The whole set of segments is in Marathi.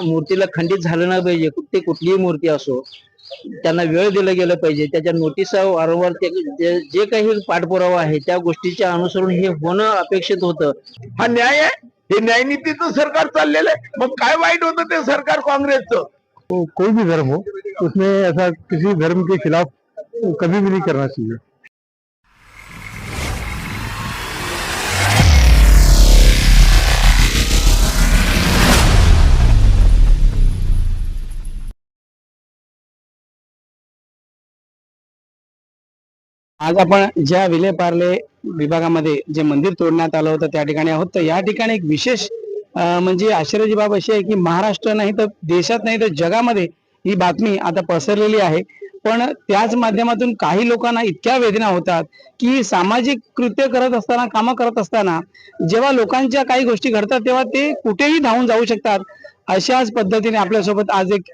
मूर्तीला खंडित झालं नाही पाहिजे. ते कुठलीही मूर्ती असो त्यांना वेळ दिलं गेलं पाहिजे. त्याच्या नोटिसा वारंवार ते जे- काही पाठपुरावा आहे त्या गोष्टीच्या अनुसरून हे होणं अपेक्षित होतं. हा न्याय आहे? हे न्यायनीतीचं सरकार चाललेलं आहे? मग काय वाईट होतं ते सरकार काँग्रेसचं? तो कोई भी धर्म हो उसमें ऐसा किसी धर्म के खिलाफ कभी भी नहीं करना चाहिए। आज आपण ज्या विलेपार्ले विभागामध्ये जे मंदिर तोडण्यात आलं होतं त्या ठिकाणी आहोत. तर या ठिकाणी एक विशेष म्हणजे आश्चर्याची बाब अशी आहे की महाराष्ट्र नाही तर देशात नाही तर जगामध्ये ही बातमी आता पसरलेली आहे. पण त्याच माध्यमातून काही लोकांना इतक्या वेदना होतात की सामाजिक कृत्य करत असताना कामं करत असताना जेव्हा लोकांच्या काही गोष्टी घडतात तेव्हा ते कुठेही धावून जाऊ शकतात. अशाच पद्धतीने आपल्यासोबत आज एक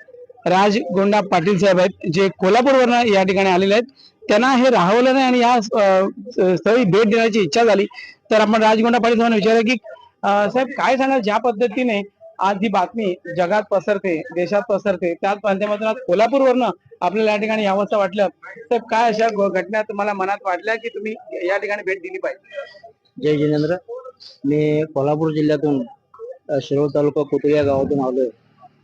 राज गोंडा पाटील साहेब आहेत जे कोल्हापूरवरनं या ठिकाणी आलेले आहेत. त्यांना हे राहवलं नाही आणि या स्थळी भेट देण्याची इच्छा झाली. तर आपण राजगोंडा पाटील साहेबांना विचारलं की साहेब काय सांगाल? ज्या पद्धतीने आज ही बातमी जगात पसरते देशात पसरते त्याच माध्यमातून आज कोल्हापूरवरनं आपल्याला या ठिकाणी यावंसं वाटलं. साहेब काय अशा घटना तुम्हाला मनात वाटल्या की तुम्ही या ठिकाणी भेट दिली पाहिजे? जय जिनेंद्र. मी कोल्हापूर जिल्ह्यातून शिरोळ तालुका कोथळी या गावातून आलोय.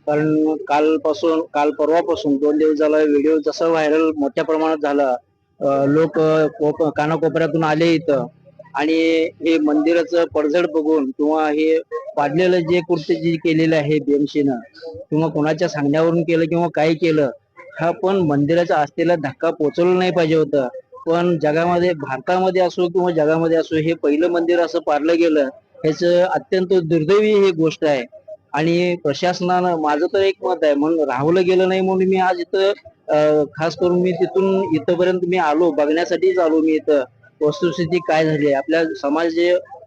कारण कालपासून काल परवापासून दोन दिवस झाला व्हिडिओ जसा व्हायरल मोठ्या प्रमाणात झाला लोक कानाकोपऱ्यातून आले इथं. आणि हे मंदिराचं पडझड बघून किंवा हे पाडलेलं जे कृत्य जे केलेलं आहे बीएमसीनं किंवा कोणाच्या सांगण्यावरून केलं किंवा काय केलं हा पण मंदिराच्या आस्थेला धक्का पोचवला नाही पाहिजे होतं. पण जगामध्ये भारतामध्ये असो किंवा जगामध्ये असो हे पहिलं मंदिर असं पारलं गेलं ह्याच अत्यंत दुर्दैवी ही गोष्ट आहे. आणि प्रशासनानं माझं तर एक मत आहे म्हणून राहवलं गेलं नाही म्हणून मी आज इथं खास करून मी तिथून इथपर्यंत मी आलो बघण्यासाठीच आलो मी इथं. वस्तुस्थिती काय झाली आपल्या समाज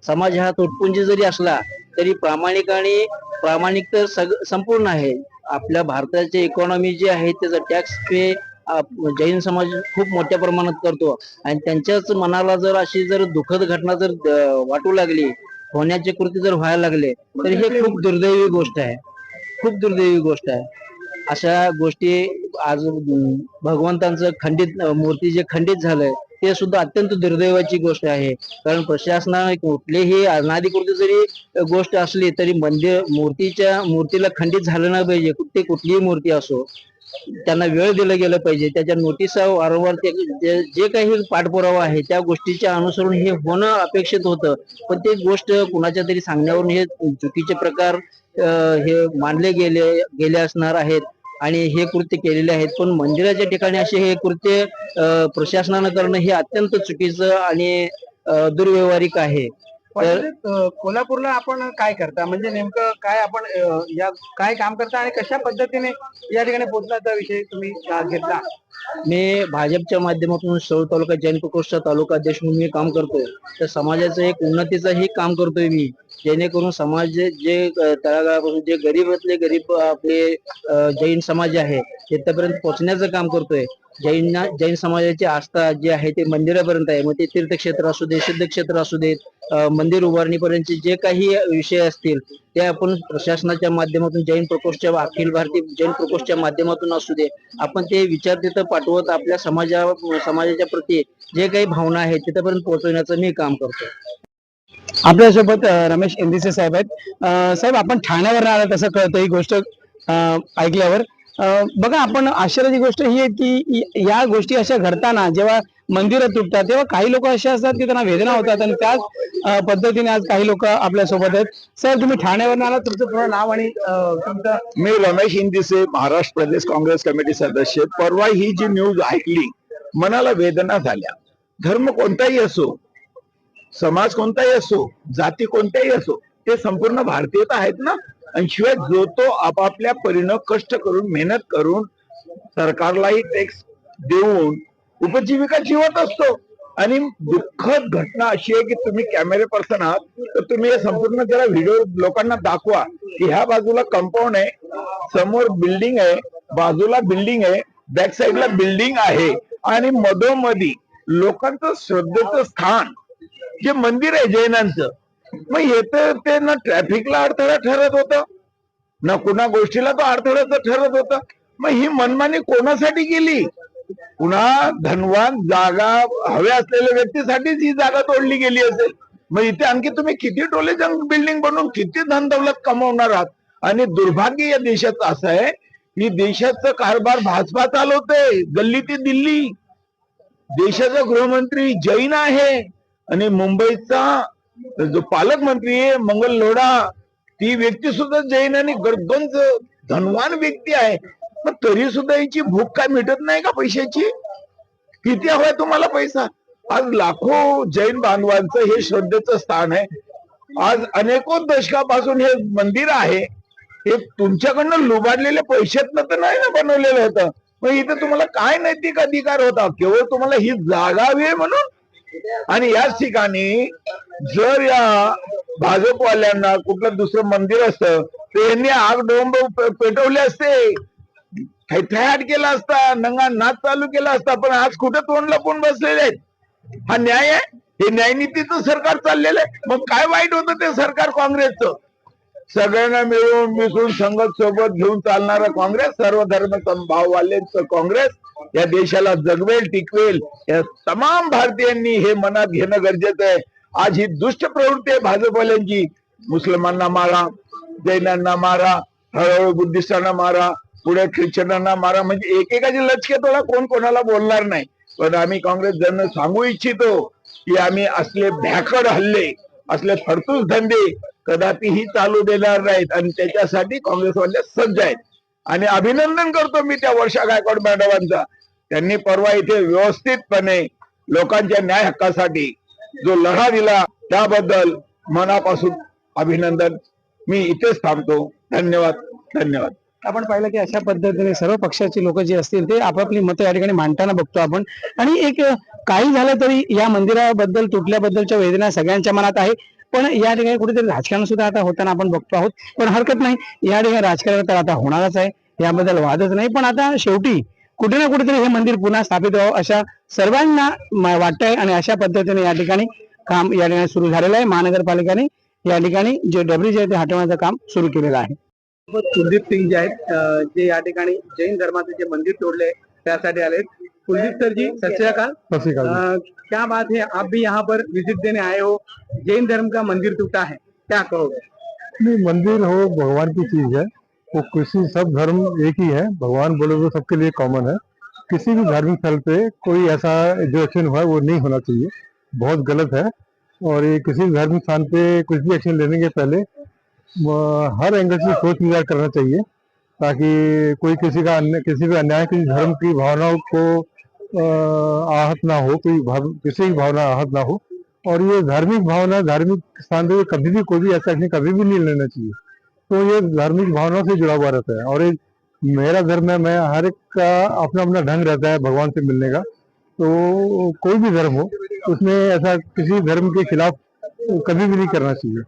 समाज हा तुटपुंज जरी असला तरी प्रामाणिक आणि प्रामाणिक तर सग संपूर्ण आहे. आपल्या भारताचे इकॉनॉमी जे आहे त्याचा टॅक्स पे जैन समाज खूप मोठ्या प्रमाणात करतो. आणि त्यांच्याच मनाला जर अशी जर दुःखद घटना जर वाटू लागली होण्याचे कृती जर व्हायला लागले तर हे खूप दुर्दैवी गोष्ट आहे. खूप दुर्दैवी गोष्ट आहे. अशा गोष्टी आज भगवंतांचं खंडित मूर्ती जे खंडित झालंय ते सुद्धा अत्यंत दुर्दैवाची गोष्ट आहे. कारण प्रशासनाने कुठलीही अनाधिकृत जरी गोष्ट असली तरी मंदिर मूर्तीच्या मूर्तीला खंडित झालं नाही पाहिजे. ते कुठलीही मूर्ती असो त्यांना वेळ दिला गेलं पाहिजे. त्याच्या नोटिसा वारंवार ते जे- काही पाठपुरावा आहे त्या गोष्टीच्या अनुसरून हे होणं अपेक्षित होतं. पण ते गोष्ट कुणाच्या तरी सांगण्यावरून हे चुकीचे प्रकार हे मानले गेले गेले असणार आहेत. आणि हे कृत्य केलेले आहेत. पण मंदिराच्या ठिकाणी असे हे कृत्य प्रशासनानं करणं हे अत्यंत चुकीचं आणि दुर्व्यवहारिक आहे. कोल्हापूरला आपण काय करता? म्हणजे नेमकं काय आपण या काय काम करता आणि कशा पद्धतीने या ठिकाणी पोहोचण्याचा विषय तुम्ही घेतला? मी भाजपच्या माध्यमातून सौर तालुका जैन प्रकोष्ठ तालुका अध्यक्ष म्हणून मी काम करतोय. तर समाजाचं एक उन्नतीचंही काम करतोय मी. जेणेकरून समाज जे तळागाळापासून जे गरीबातले गरीब आपले जैन समाज आहे तिथपर्यंत पोहोचण्याचं काम करतोय. जैन जैन समाजाची आस्था जी आहे ते मंदिरापर्यंत आहे. मग ते तीर्थक्षेत्र असू दे सिद्धक्षेत्र असू देत मंदिर उभारणीपर्यंतचे जे काही विषय असतील ते आपण प्रशासनाच्या माध्यमातून जैन प्रकोष्ठच्या अखिल भारतीय जैन प्रकोष्ठच्या माध्यमातून असू दे आपण ते विचार तिथं पाठवत आपल्या समाजा समाजाच्या प्रती जे काही भावना आहेत तिथपर्यंत पोहोचवण्याचं मी काम करतो. आपल्यासोबत रमेश इंदिसे साहेब आहेत. साहेब आपण ठाण्यावर आला तसं कळतं ही गोष्ट ऐकल्यावर. बघा आपण आश्चर्याची गोष्ट ही आहे की या गोष्टी अशा घडताना जेव्हा मंदिरं तुटतात तेव्हा काही लोक असे असतात की त्यांना वेदना होतात आणि त्याच पद्धतीने आज काही लोक आपल्यासोबत आहेत. सर तुम्ही ठाण्यावर आला तुमचं पूर्ण नाव आणि तुमचं मी रमेश इंदिसे महाराष्ट्र प्रदेश काँग्रेस कमिटी सदस्य परवा ही जी न्यूज ऐकली मनाला वेदना झाल्या. धर्म कोणताही असो समाज कोणताही असो जाती कोणत्याही असो ते संपूर्ण भारतीय तर आहेत ना? आणि शिवाय जो तो आपापल्या परीनं कष्ट करून मेहनत करून सरकारलाही टॅक्स देऊन उपजीविका जिवत असतो. आणि दुःखद घटना अशी आहे की तुम्ही कॅमेरे पर्सन आहात तर तुम्ही हे संपूर्ण जरा व्हिडिओ लोकांना दाखवा की ह्या बाजूला कंपाऊंड आहे समोर बिल्डिंग आहे बाजूला बिल्डिंग आहे बॅक साईडला बिल्डिंग आहे. आणि मधोमधी लोकांचं श्रद्धेचं स्थान जे मंदिर आहे जैनांचं मग येते ते ना ट्रॅफिकला अडथळा ठरत होतं. ना कुणा गोष्टीला तो अडथळ्याचं ठरत होता. मग ही मनमानी कोणासाठी केली? पुन्हा धनवान जागा हव्या असलेल्या व्यक्तीसाठीच ही जागा तोडली गेली असेल. मग इथे आणखी तुम्ही किती टोले बिल्डिंग बनवून किती धन दौलत कमवणार आहात? आणि दुर्भाग्य या देशाचं असं आहे की देशाचं कारभार भाजपा चालवते गल्ली ते दिल्ली. देशाचा गृहमंत्री जैन आहे आणि मुंबईचा जो पालकमंत्री आहे मंगल लोढा ती व्यक्ती सुद्धा जैन आणि गडगंज धनवान व्यक्ती आहे. पण तरी सुद्धा याची भूक काय मिटत नाही का पैशाची? किती हवाय तुम्हाला पैसा? आज लाखो जैन बांधवांचं हे श्रद्धेचं स्थान आहे. आज अनेको दशकापासून हे मंदिर आहे. हे तुमच्याकडनं लुबाडलेले पैशातनं तर नाही ना बनवलेलं होतं. मग इथे तुम्हाला काय नैतिक अधिकार होता? केवळ तुम्हाला ही जागा हवी आहे म्हणून? आणि याच ठिकाणी जर या भाजपवाल्यांना कुठलं दुसरं मंदिर असतं तर यांनी आग डोंब पेटवले असते. थैथयाट केला असता नंगा नाच चालू केला असता पण आज कुठं तोंड लपून बसलेले आहेत? हा न्याय आहे? हे न्यायनीतीचं सरकार चाललेलं आहे? मग काय वाईट होतं ते सरकार काँग्रेसचं? सगळ्यांना मिळून मिसळून संगत सोबत घेऊन चालणारं काँग्रेस सर्व धर्म समभाववाल्यांचं काँग्रेस या देशाला जगवेल टिकवेल. या तमाम भारतीयांनी हे मनात घेणं गरजेचं आहे. आज ही दुष्ट प्रवृत्ती आहे भाजपवाल्यांची. मुसलमानांना मारा जैनांना मारा हळूहळू बुद्धिस्टांना मारा पुढे ख्रिश्चनांना मारा. म्हणजे एकेकाची लचके तोडा कोण कोणाला बोलणार नाही. पण आम्ही काँग्रेस जण सांगू इच्छितो की आम्ही असले भ्याकड हल्ले असले फडतूस धंदे कदापिही चालू देणार नाहीत. आणि त्याच्यासाठी काँग्रेसवाले सज्ज आहेत. आणि अभिनंदन करतो मी त्या वर्षा गायकवाड मॅडमांचा. त्यांनी परवा इथे व्यवस्थितपणे लोकांच्या न्याय हक्कासाठी जो लढा दिला त्याबद्दल मनापासून अभिनंदन. मी इथेच थांबतो. धन्यवाद. धन्यवाद. आपण पाहिलं की अशा पद्धतीने सर्व पक्षाचे लोक जे असतील ते आपापली मतं या ठिकाणी मांडताना बघतो आपण. आणि एक काही झालं तरी या मंदिराबद्दल तुटल्याबद्दलच्या वेदना सगळ्यांच्या मनात आहे. पण या ठिकाणी कुठेतरी राजकारण सुद्धा आता होताना आपण बघतो आहोत. पण हरकत नाही. या ठिकाणी राजकारण तर आता होणारच आहे. याबद्दल वादच नाही. पण आता शेवटी कुठे ना कुठेतरी हे मंदिर पुन्हा स्थापित व्हावं अशा सर्वांना वाटतंय आणि अशा पद्धतीने या ठिकाणी काम या ठिकाणी सुरू झालेलं आहे. महानगरपालिकाने या ठिकाणी जे डबरी जे आहे ते हटवण्याचं काम सुरू केलेलं आहे. कुलदीप सिंग जे आहेत जे या ठिकाणी जैन धर्माचे जे मंदिर तोडले त्यासाठी आले कुलदीप सर जी सत क्या बात है आप भी यहाँ पर विज़िट देने आए हो। जैन धर्म का मंदिर टूटा है क्या कहोगे? नहीं मंदिर हो भगवान की चीज़ है। वो किसी सब धर्म एक ही है। भगवान बोले वो सबके लिए कॉमन है। किसी भी धार्मिक स्थल पे कोई ऐसा जो एक्शन हुआ वो नहीं होना चाहिए। बहुत गलत है। और ये किसी भी धार्मिक स्थान पे कुछ भी एक्शन लेने के पहले हर एंगल से सोच विचार करना चाहिए। ताकि कोई किसी का अन्य, किसी भी अन्याय, किसी धर्म की भावनाओं को आहत ना हो, कोई किसी की भावना आहत ना हो। और ये धार्मिक भावना, धार्मिक स्थान पे कभी भी, कोई भी ऐसा एक्शन कभी भी नहीं लेना चाहिए। तो ये धार्मिक भावनाओं से जुड़ा हुआ रहता है। और एक मेरा धर्म है, मैं हर एक का अपना अपना ढंग रहता है भगवान से मिलने का। तो कोई भी धर्म हो, उसमें ऐसा किसी धर्म के खिलाफ कभी भी नहीं करना चाहिए।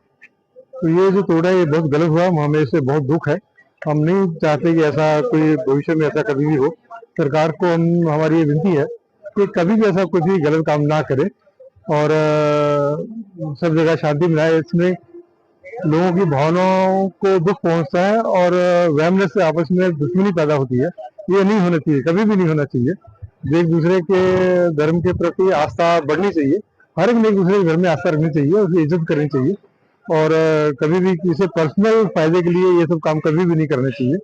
तो ये जो तोड़ा है, ये बहुत गलत हुआ, हमें इससे बहुत दुख है। हम नहीं चाहते कि ऐसा कोई भविष्य में ऐसा कभी भी हो। सरकार को हम, हमारी ये विनती है कि कभी भी ऐसा कुछ भी गलत काम ना करे और सब जगह शांति मिलाए इसमें लोगों की भावनाओं को दुख पहुँचता है और वहमनेस से आपस में दुश्मनी पैदा होती है। ये नहीं होना चाहिए, कभी भी नहीं होना चाहिए। एक दूसरे के धर्म के प्रति आस्था बढ़नी चाहिए। हर एक एक दूसरे के धर्म में आस्था रखनी चाहिए उसकी इज़्ज़त करनी चाहिए। और कभी भी किसी पर्सनल फ़ायदे के लिए ये सब काम कभी भी नहीं करने चाहिए।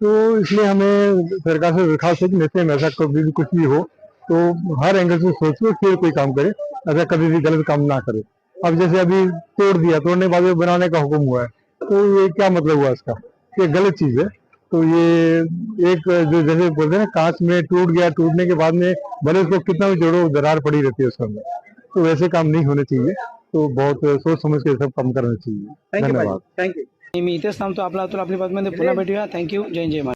तो इसलिए हमें सरकार से दरखास्त है कि नेते में ऐसा कभी भी कुछ भी हो तो हर एंगल से सोच के फिर कोई काम करे, ऐसा कभी भी गलत काम ना करे। अब जैसे अभी तोड़ दिया, तोड़ने के बाद बनाने का हुक्म हुआ है तो ये क्या मतलब हुआ इसका? ये गलत चीज़ है। तो ये एक जो जैसे बोलते हैं ना, कांच में टूट गया, टूटने के बाद में भले उसको कितना भी जोड़ो, दरार पड़ी रहती है उसके अंदर। तो वैसे काम नहीं होने चाहिए। तो बहुत सोच समझ के सब काम करना चाहिए। थँक्यू धन्यवाद। थँक्यू मी इथेच थांबतो आपला आपली बातमीमध्ये पुन्हा भेटूया. थँक्यू जय जय महाराज